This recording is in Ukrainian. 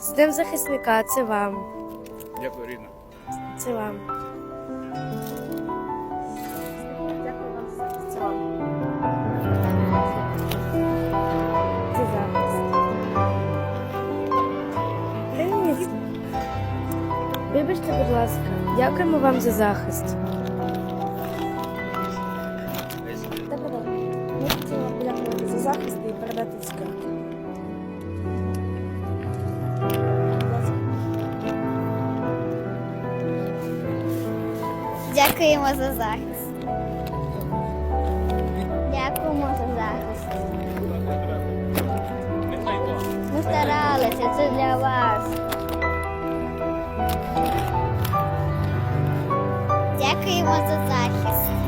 З Днем захисника, це вам. Дякую, рідна. Це вам. Дякую вам. Це вам. Це захист. Вибачте, будь ласка. Дякуємо вам за захист. Захист і передати. Будь. Дякуємо за захист. Дякуємо за захист. Ми старалися, це для вас. Дякуємо за захист.